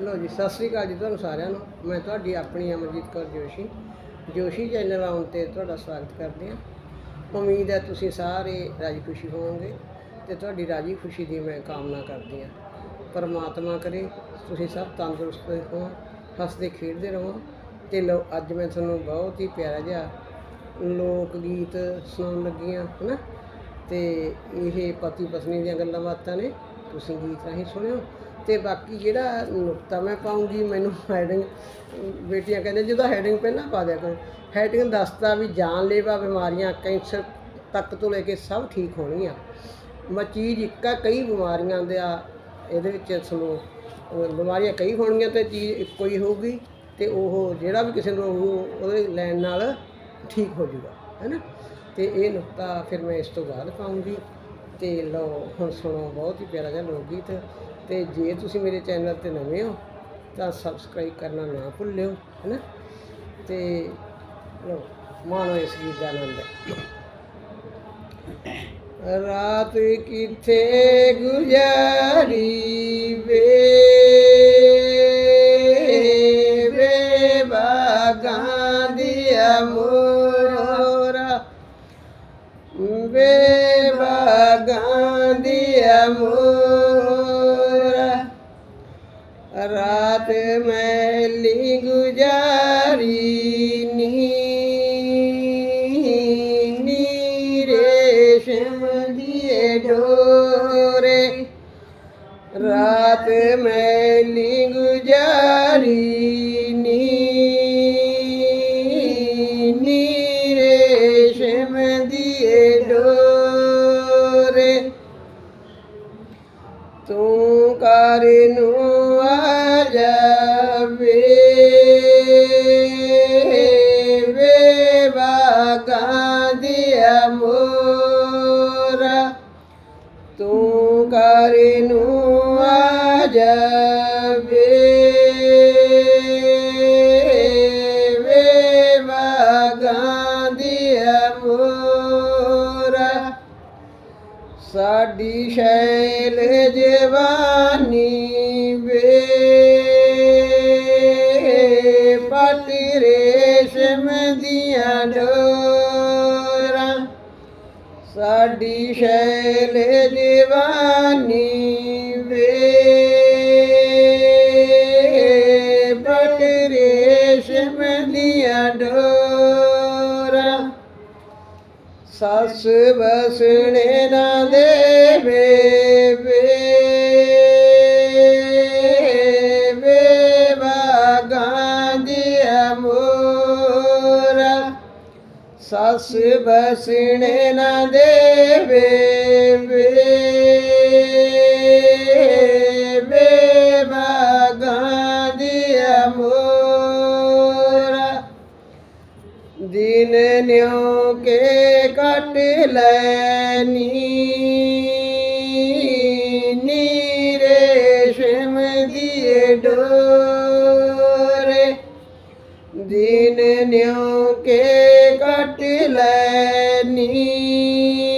ਲੋ ਜੀ, ਸਤਿ ਸ੍ਰੀ ਅਕਾਲ ਜੀ ਤੁਹਾਨੂੰ ਸਾਰਿਆਂ ਨੂੰ। ਮੈਂ ਤੁਹਾਡੀ ਆਪਣੀ ਅਮਰਜੀਤ ਕੌਰ ਜੋਸ਼ੀ। ਜੋਸ਼ੀ ਚੈਨਲ ਆਉਣ ਤੇ ਤੁਹਾਡਾ ਸਵਾਗਤ ਕਰਦੇ ਹਾਂ। ਉਮੀਦ ਹੈ ਤੁਸੀਂ ਸਾਰੇ ਰਾਜੀ ਖੁਸ਼ੀ ਹੋਵੋਗੇ ਤੇ ਤੁਹਾਡੀ ਰਾਜੀ ਖੁਸ਼ੀ ਦੀ ਮੈਂ ਕਾਮਨਾ ਕਰਦੀ ਹਾਂ। ਪਰਮਾਤਮਾ ਕਰੇ ਤੁਸੀਂ ਸਭ ਤੰਦਰੁਸਤ ਹੋ ਹੱਸਦੇ ਖੇਡਦੇ ਰਹੋ ਤੇ ਲੋ ਅੱਜ ਮੈਂ ਤੁਹਾਨੂੰ ਬਹੁਤ ਹੀ ਪਿਆਰਾ ਜਿਹਾ ਲੋਕ ਗੀਤ ਸੁਣਾਉਣ ਲੱਗੀ ਹਾਂ, ਹਨਾ? ਤੇ ਇਹ ਪਤੀ ਪਤਨੀ ਦੀਆਂ ਗੱਲਾਂ ਬਾਤਾਂ ਨੇ, ਤੁਸੀਂ ਗੀਤ ਰਾਹੀਂ ਸੁਣਿਓ। ਤੇ ਬਾਕੀ ਜਿਹੜਾ ਨੁਕਤਾ ਮੈਂ ਪਾਉਂਗੀ ਮੈਨੂੰ ਹੈਡਿੰਗ ਬੇਟੀਆਂ ਕਹਿੰਦੇ ਜਿਹਦਾ ਹੈਡਿੰਗ ਪਹਿਲਾਂ ਪਾ ਦਿਆ ਕਰੋ। ਹੈਡਿੰਗ ਦੱਸਦਾ ਵੀ ਜਾਨਲੇਵਾ ਬਿਮਾਰੀਆਂ ਕੈਂਸਰ ਤੱਕ ਤੋਂ ਲੈ ਕੇ ਸਭ ਠੀਕ ਹੋਣਗੀਆਂ। ਮੈਂ ਚੀਜ਼ ਇੱਕ ਕਈ ਬਿਮਾਰੀਆਂ ਦੇ ਆ ਇਹਦੇ ਵਿੱਚ ਸਾਨੂੰ ਬਿਮਾਰੀਆਂ ਕਈ ਹੋਣਗੀਆਂ ਤੇ ਚੀਜ਼ ਇੱਕੋ ਹੀ ਹੋਊਗੀ ਤੇ ਉਹ ਜਿਹੜਾ ਵੀ ਕਿਸੇ ਨੂੰ ਹੋਊ, ਉਹਦੇ ਲੈਣ ਨਾਲ ਠੀਕ ਹੋ ਜਾਊਗਾ ਹੈਨਾ ਤੇ ਇਹ ਨੁਕਤਾ ਫਿਰ ਮੈਂ ਇਸ ਤੋਂ ਬਾਅਦ ਪਾਉਂਗੀ। ਤੇ ਲਓ, ਹੁਣ ਸੁਣੋ, ਬਹੁਤ ਹੀ ਪਿਆਰਾ ਜਿਹਾ ਲੋਕ ਗੀਤ ਤੇ ਜੇ ਤੁਸੀਂ ਮੇਰੇ ਚੈਨਲ ਤੇ ਨਵੇਂ ਹੋ, ਤਾਂ ਸਬਸਕ੍ਰਾਈਬ ਕਰਨਾ ਨਾ ਭੁੱਲਿਓ, ਹੈਨਾ? ਤੇ ਲਓ, ਮਾਣੋ ਇਸ ਗੀਤ ਦਾ ਆਨੰਦ ਰਾਤ ਕਿੱਥੇ ਗੁਜ਼ਾਰੀ? ਰਾਤ ਮੈਲੀ ਗੁਜ਼ਾਰੀ ਨੀ। ਨੀ ਰੇਸ਼ਮ ਦੀਏ ਡੋਰੇ। ਤੂੰ ਕਰ ਨੂੰ ਸਾਡੀ ਸ਼ੈਲ ਜਵਾਨੀ ਵੇ। ਪਟ ਰੇਸ਼ਮ ਦੀਆਂ ਡੋਰਾਂ। ਸਾਡੀ ਸ਼ੈਲ ਜਵਾਨੀ ਵੇ। ਪਟ ਰੇਸ਼ਮ ਦੀਆਂ ਡੋਰਾਂ। ਸੱਸ ਬਸਣੇ ਨਾ ਦੇਵੇ ਵੇ ਵੇ ਬਾਗਾਂ ਦੀ ਨਿਉ ਕੇ ਕੱਟ ਲੈਨੀ। ਨੀ ਰੇਸ਼ਮ ਦੀਏ ਡੋਰੇ। ਦਿਨ ਨਿਉ ਕੇ ਕੱਟ ਲੈਨੀ।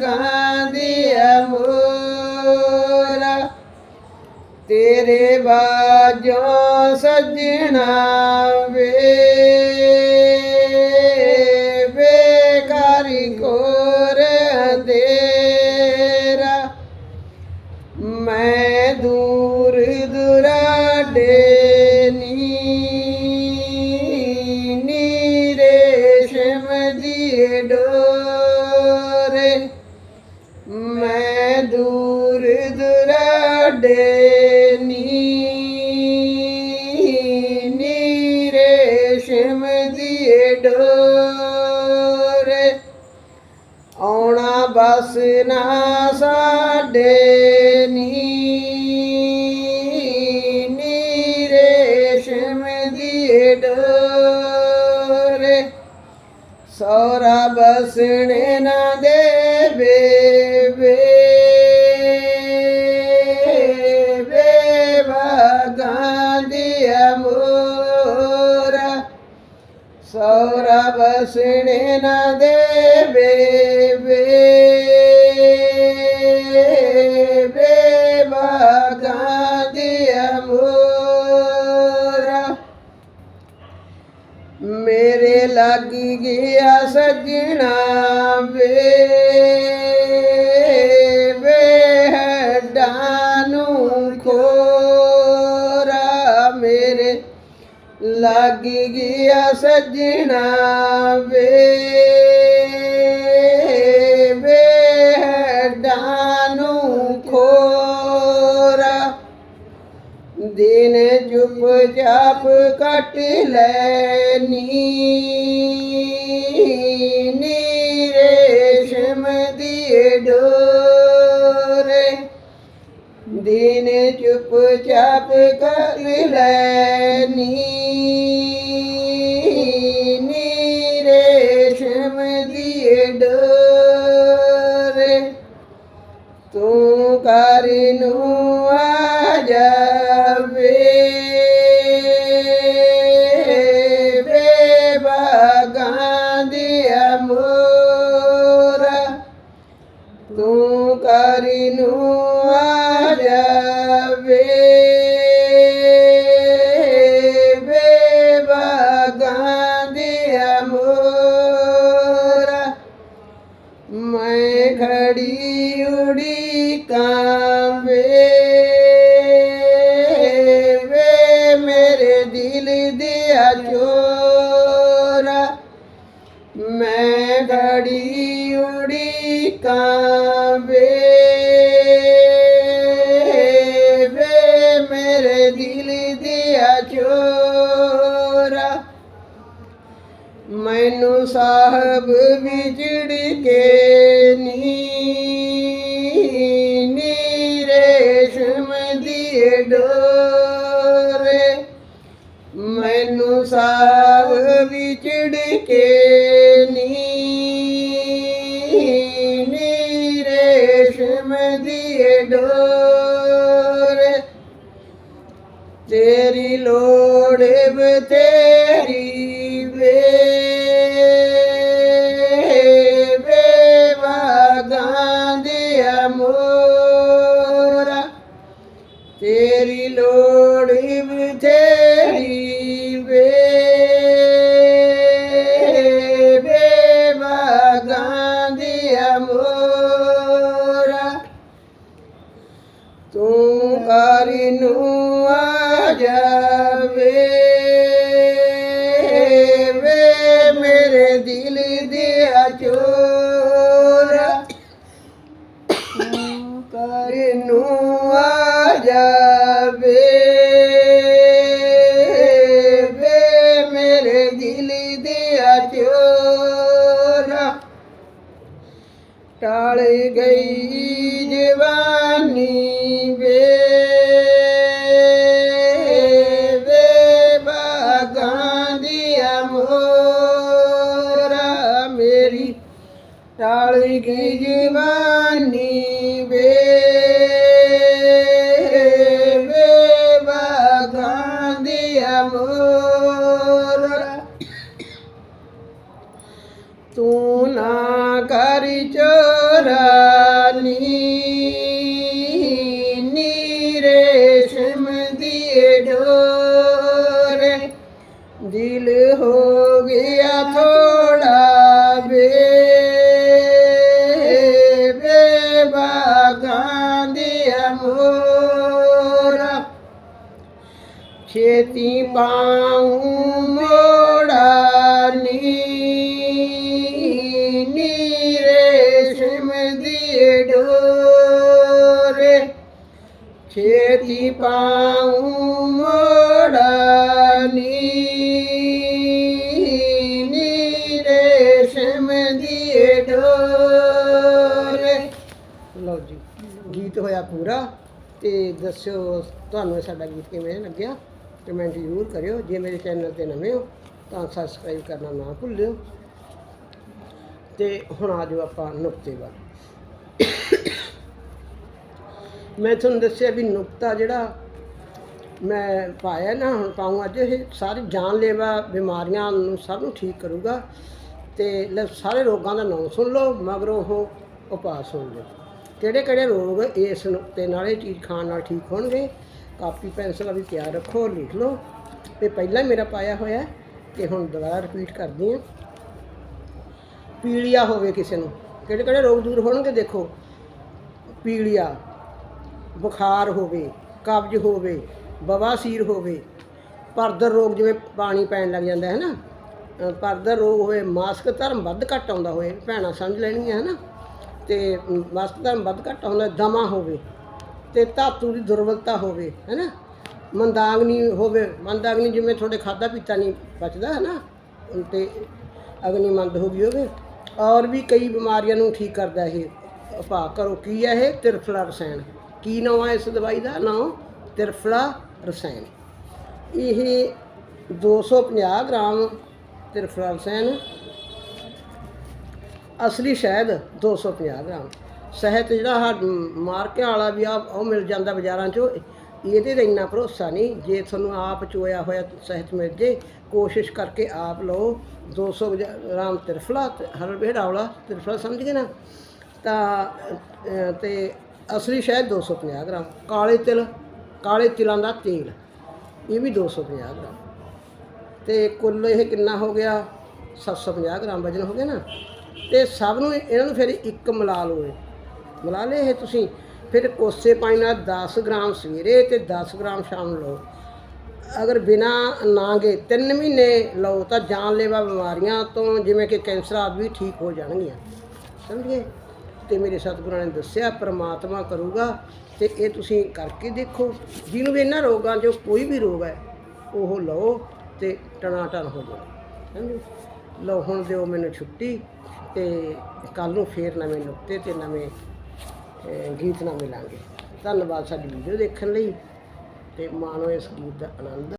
ਬਾਗਾਂ ਦੀ ਅਮੋਰਾ ਤੇਰੇ ਬਾਜੋਂ ਸਜਣਾ ਵੇ। ਨੀ ਨੀ ਰੇਸ਼ਮ ਦੀ ਡੋਰੇ। ਸੌਰਾ ਬਸਣੇ ਨਾ ਦੇਵੇ ਵੇ ਵੇ ਵਗਾਂਦੀ ਅਮੋਰਾ। ਸੌਰਾ ਬਸਣੇ ਨਾ ਦੇਵੇ ਵੇ ਲੱਗ ਗਿਆ ਸਜਣਾ ਵੇ ਵੇ ਹੱਡਾਂ ਨੂੰ ਖੋਰਾ ਮੇਰੇ ਲੱਗ ਗਿਆ ਸਜਣਾ ਵੇ। ਵੇ ਚੁੱਪ ਚਾਪ ਕੱਟ ਲੈਨੀ ਨੀ ਰੇਸ਼ਮ ਦੀ ਡੋਰੇ। ਦਿਨ ਚੁੱਪ ਚਾਪ ਕਰ ਲੈਨੀ ਨੀ ਰੇਸ਼ਮ ਦੀ ਡੋਰੇ। ਤੂੰ ਕਰ ਨੂੰ ਵੇ ਵੇ ਮੇਰੇ ਦਿਲ ਦਿਆ ਚੋਰਾ। ਮੈਂ ਘੜੀ ਉੜੀ ਕਾਂਵੇ ਵੇ ਮੇਰੇ ਦਿਲ ਦਿਆ ਚੋਰਾ। ਮੈਨੂੰ ਸਾਹਿਬ ਵਿਜੜ ਕੇ ਨੀ ਦੀ ਡੋਰੇ ਮੈਨੂੰ ਸਾਹਿਬ ਵਿਜੜ ਕੇ ਨੀ ਨੀ ਰੇਸ਼ਮ ਦੀ ਡੋਰੇ ਤੇਰੀ ਲੋੜ ਬਤੇਰੀ ਵੇ ਵੇ ਤੇਰੀ ਟਾਲ ਗਈ ਜਵਾਨੀ ਗਿਆ ਥੋੜਾ ਵੇ ਵੇ ਬਾਗਾਂ ਦੀ ਅਮੋਰਾ ਛੇਤੀ ਪਾਉ ਹੋਇਆ ਪੂਰਾ, ਤੇ ਦੱਸਿਓ ਤੁਹਾਨੂੰ ਸਾਡਾ ਗੀਤ ਕਿਵੇਂ ਲੱਗਿਆ ਕਮੈਂਟ ਜ਼ਰੂਰ ਕਰਿਓ, ਜੇ ਮੇਰੇ ਚੈਨਲ ਤੇ ਨਵੇਂ ਹੋ, ਤਾਂ ਸਬਸਕ੍ਰਾਈਬ ਕਰਨਾ ਨਾ ਭੁੱਲਿਓ। ਤੇ ਹੁਣ ਆ ਜਾਓ ਆਪਾਂ ਨੁਕਤੇ ਵੱਲ। ਮੈਂ ਤੁਹਾਨੂੰ ਦੱਸਿਆ ਵੀ ਨੁਕਤਾ ਜਿਹੜਾ ਮੈਂ ਪਾਇਆ ਨਾ, ਹੁਣ ਪਾਉਂ ਅੱਜ ਇਹ ਸਾਰੀ ਜਾਨਲੇਵਾ ਬਿਮਾਰੀਆਂ ਨੂੰ ਸਭ ਨੂੰ ਠੀਕ ਕਰੂਗਾ, ਤੇ ਸਾਰੇ ਰੋਗਾਂ ਦਾ ਨਾਮ ਸੁਣ ਲਓ, ਮਗਰੋਂ ਉਹ ਉਪਾਅ ਸੁਣ ਲਓ। ਕਿਹੜੇ ਕਿਹੜੇ ਰੋਗ ਇਸ ਨੁਕਤੇ ਨਾਲ ਇਹ ਚੀਜ਼ ਖਾਣ ਨਾਲ ਠੀਕ ਹੋਣਗੇ। ਕਾਪੀ ਪੈਨਸਲ ਵੀ ਤਿਆਰ ਰੱਖੋ ਲਿਖ ਲਓ। ਤੇ ਪਹਿਲਾਂ ਮੇਰਾ ਪਾਇਆ ਹੋਇਆ ਤੇ ਹੁਣ ਦੁਬਾਰਾ ਰਿਪੀਟ ਕਰਦੀ ਹਾਂ। ਪੀਲੀਆ ਹੋਵੇ ਕਿਸੇ ਨੂੰ ਕਿਹੜੇ ਕਿਹੜੇ ਰੋਗ ਦੂਰ ਹੋਣਗੇ ਦੇਖੋ। ਪੀਲੀਆ ਬੁਖਾਰ ਹੋਵੇ ਕਬਜ਼ ਹੋਵੇ ਬਵਾਸੀਰ ਹੋਵੇ ਪਰਦਰ ਰੋਗ ਜਿਵੇਂ ਪਾਣੀ ਪੈਣ ਲੱਗ ਜਾਂਦਾ ਹੈ ਨਾ। ਅ, ਪਰਦਰ ਰੋਗ ਹੋਵੇ ਮਾਸਕ ਧਰਮ ਵੱਧ ਘੱਟ ਆਉਂਦਾ ਹੋਵੇ ਭੈਣਾਂ ਸਮਝ ਲੈਣਗੀਆਂ ਹੈ ਨਾ। ਤੇ ਅਮ, ਧਰਮ ਵੱਧ ਘੱਟ ਹੁੰਦਾ ਦਮਾ ਹੋਵੇ ਤੇ ਧਾਤੂ ਦੀ ਦੁਰਬਲਤਾ ਹੋਵੇ ਹੈ ਨਾ ਮੰਦਾਗਨੀ ਹੋਵੇ ਮੰਦਾਗਨੀ ਜਿਵੇਂ ਤੁਹਾਡੇ ਖਾਦਾ ਪੀਤਾ ਨਹੀਂ ਬਚਦਾ ਹੈ ਨਾ ਤੇ ਅਗਨੀ ਮੰਦ ਹੋ ਗਈ ਹੋਵੇ। ਔਰ ਵੀ ਕਈ ਬਿਮਾਰੀਆਂ ਨੂੰ ਠੀਕ ਕਰਦਾ ਇਹ। ਉਪਾਅ ਕਰੋ ਕੀ ਹੈ ਇਹ? ਤਿਰਫਲਾ ਰਸਾਇਣ। ਕੀ ਨਾਮ ਹੈ ਇਸ ਦਵਾਈ ਦਾ? ਨਾਮ ਤਿਰਫਲਾ ਰਸਾਇਣ। ਇਹ 250 ਗ੍ਰਾਮ ਤਿਰਫਲਾ ਰਸਾਇਣ ਅਸਲੀ ਸ਼ਹਿਦ 250 ਗ੍ਰਾਮ। ਸ਼ਹਿਦ ਜਿਹੜਾ ਆਹ ਮਾਰਕਿਆਂ ਵਾਲਾ ਵੀ ਆ ਉਹ ਮਿਲ ਜਾਂਦਾ ਬਾਜ਼ਾਰਾਂ 'ਚੋਂ। ਇਹਦੇ ਤੇ ਇੰਨਾ ਭਰੋਸਾ ਨਹੀਂ ਜੇ ਤੁਹਾਨੂੰ ਆਪ ਚੋਇਆ ਹੋਇਆ ਸ਼ਹਿਦ ਮਿਲ ਜੇ ਕੋਸ਼ਿਸ਼ ਕਰਕੇ ਆਪ ਲਓ। 200 ਗ੍ਰਾ- ਗ੍ਰਾਮ ਤਿਰਫਲਾ ਤੇ ਹਰਬੇੜ ਤਿਰਫਲਾ ਸਮਝ ਗਏ ਨਾ? ਤਾਂ ਅ, ਤੇ ਅਸਲੀ ਸ਼ਹਿਦ 250 ਗ੍ਰਾਮ। ਕਾਲੇ ਤਿਲ ਕਾਲੇ ਤਿਲਾਂ ਦਾ ਤੇਲ ਇਹ ਵੀ 250 ਗ੍ਰਾਮ। ਤੇ ਕੁੱਲ ਇਹ ਕਿੰਨਾ ਹੋ ਗਿਆ? 750 ਗ੍ਰਾਮ ਵਜਨ ਹੋ ਗਿਆ ਨਾ? ਤੇ ਸਭ ਨੂੰ ਇਹਨਾਂ ਨੂੰ ਫਿਰ ਇੱਕ ਮਿਲਾ ਲਓ ਇਹ। ਮਿਲਾ ਲਏ ਇਹ ਤੁਸੀਂ। ਫਿਰ ਕੋਸੇ ਪਾਣੀ ਨਾਲ 10 ਗ੍ਰਾਮ ਸਵੇਰੇ ਤੇ 10 ਗ੍ਰਾਮ ਸ਼ਾਮ ਨੂੰ ਲਓ। ਅਗਰ ਬਿਨਾ ਨਾਂਗੇ 3 ਮਹੀਨੇ ਲਓ ਤਾਂ ਜਾਨਲੇਵਾ ਬਿਮਾਰੀਆਂ ਤੋਂ ਜਿਵੇਂ ਕਿ ਕੈਂਸਰ ਆਦਿ ਵੀ ਠੀਕ ਹੋ ਜਾਣਗੀਆਂ। ਸਮਝੇ? ਤੇ ਮੇਰੇ ਸਤਿਗੁਰਾਂ ਨੇ ਦੱਸਿਆ, ਪ੍ਰਮਾਤਮਾ ਕਰੂਗਾ ਤੇ ਇਹ ਤੁਸੀਂ ਕਰਕੇ ਦੇਖੋ। ਜਿਹਨੂੰ ਵੀ ਇਹਨਾਂ ਰੋਗਾਂ 'ਚੋਂ ਕੋਈ ਵੀ ਰੋਗ ਹੈ, ਉਹ ਲਓ ਤੇ ਟਣਾ ਟਣ ਹੋ ਜਾਓ। ਸਮਝੇ? ਲਓ, ਹੁਣ ਦਿਓ ਮੈਨੂੰ ਛੁੱਟੀ। ਤੇ ਕੱਲ ਨੂੰ ਫੇਰ ਨਵੇਂ ਨੁਕਤੇ ਤੇ ਨਵੇਂ ਗੀਤ ਨਾਲ ਮਿਲਾਂਗੇ। ਧੰਨਵਾਦ ਸਾਡੀ ਵੀਡੀਓ ਦੇਖਣ ਲਈ ਤੇ ਮਾਣੋ ਇਸ ਗੀਤ ਦਾ ਆਨੰਦ।